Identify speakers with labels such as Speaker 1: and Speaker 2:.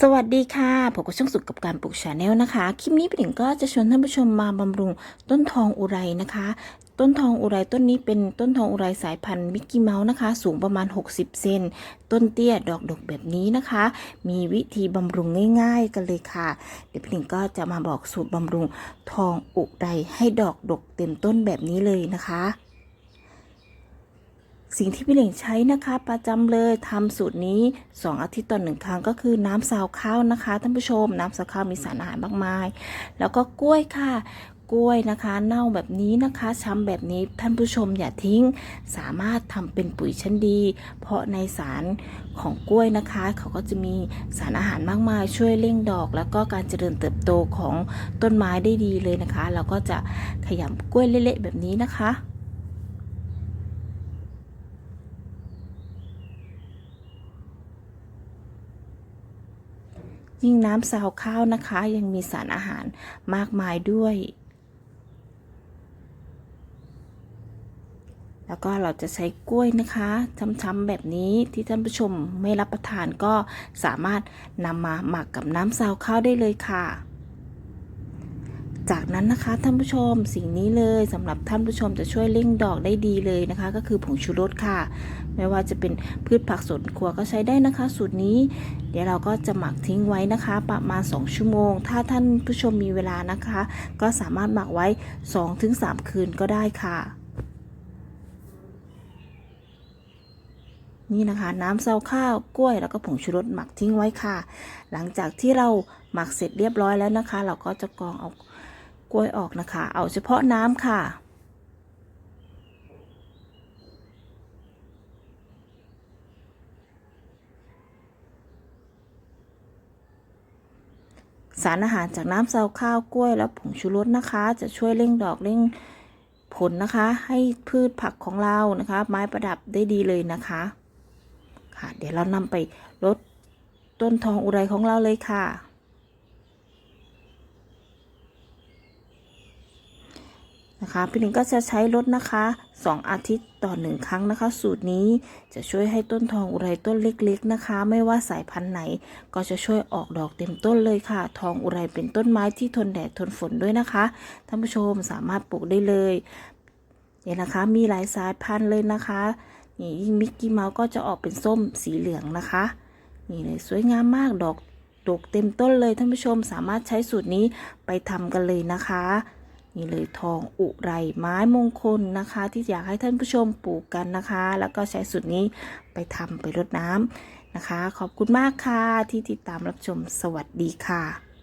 Speaker 1: สวัสดีค่ะผมก็ช่างสุขกับการปลูกชาแนลนะคะ คลิปนี้พี่หนิงก็จะชวนท่านผู้ชมมาบำรุงต้นทองอุไรนะคะ ต้นทองอุไรต้นนี้เป็นต้นทองอุไรสายพันธุ์มิกกี้เมาส์นะคะ สูงประมาณ 60 เซน ต้นเตี้ยดอกดกแบบนี้นะคะ มีวิธีบำรุงง่าย ๆ กันเลยค่ะ เดี๋ยวพี่หนิงก็จะมาบอกสูตรบำรุงทองอุไรให้ดอกดกเต็มต้นแบบนี้เลยนะคะ สิ่งที่พี่เหล่งใช้นะคะ ประจำเลยทำสูตรนี้ 2 อาทิตย์ต่อหนึ่งครั้งก็คือน้ำซาวข้าวนะคะท่านผู้ชม น้ำซาวข้าวมีสารอาหารมากมาย แล้วก็กล้วยค่ะกล้วยนะคะ เน่าแบบนี้นะคะช้ำแบบนี้ท่านผู้ชมอย่าทิ้ง สามารถทำเป็นปุ๋ยชั้นดี เพราะในสารของกล้วยนะคะ เขาก็จะมีสารอาหารมากมาย ช่วยเร่งดอก แล้วก็การเจริญเติบโตของต้นไม้ได้ดีเลยนะคะ เราก็จะขยำกล้วยเละๆแบบนี้นะคะ ยิ่งน้ำซาวข้าวนะคะ ยังมีสารอาหารมากมายด้วย แล้วก็เราจะใช้กล้วยนะคะช้ำๆแบบนี้ที่ท่านผู้ชมไม่รับประทานก็สามารถนำมาหมักกับน้ำซาวข้าวได้เลยค่ะ จากนั้นนะคะท่านผู้ชมสิ่งนี้เลยสำหรับท่านผู้ชมจะช่วยเร่งดอกได้ดีเลยนะคะ ก็คือผงชูรสค่ะ ไม่ว่าจะเป็นพืชผักสวนครัวก็ใช้ได้นะคะ สูตรนี้ เดี๋ยวเราก็จะหมักทิ้งไว้นะคะ ประมาณ 2 ชั่วโมง ถ้าท่านผู้ชมมีเวลานะคะ ก็สามารถหมักไว้ 2-3 คืนก็ได้ค่ะนี่นะคะน้ำเซาข้าวกล้วยแล้วก็ผงชูรสหมักทิ้งไว้ค่ะ หลังจากที่เราหมักเสร็จเรียบร้อยแล้วนะคะ เราก็จะกรองเอา กล้วยออกนะคะ เอาเฉพาะน้ำค่ะ สารอาหารจากน้ำซาวข้าวกล้วยและผงชูรสนะคะ จะช่วยเร่งดอกเร่งผลนะคะ ให้พืชผักของเรานะคะ ไม้ประดับได้ดีเลยนะคะ ค่ะ เดี๋ยวเรานำไปลดต้นทองอุไรของเราเลยค่ะ นะคะ พี่หนึ่งก็จะใช้ลดนะคะ 2 อาทิตย์ต่อ 1 ครั้งนะคะ สูตรนี้จะช่วยให้ต้นทองอุไรต้นเล็กๆนะคะ ไม่ว่าสายพันธุ์ไหน ก็จะช่วยออกดอกเต็มต้นเลยค่ะ ทองอุไรเป็นต้นไม้ที่ทนแดดทนฝนด้วยนะคะท่านผู้ชมสามารถปลูกได้เลยเนี่ยนะคะมีหลายสายพันธุ์เลยนะคะนี่ยิ่งมิกกี้เมาส์ก็จะออกเป็นส้มสีเหลืองนะคะนี่เลยสวยงามมากดอกดกเต็มต้นเลยท่านผู้ชมสามารถใช้สูตรนี้ไปทำกันเลยนะคะ นี่เลยทองอุไรไม้มงคลนะคะ ที่อยากให้ท่านผู้ชมปลูกกันนะคะ แล้วก็ใช้สูตรนี้ไปทำไปรดน้ำนะคะ ขอบคุณมากค่ะที่ติดตามรับชมสวัสดีค่ะ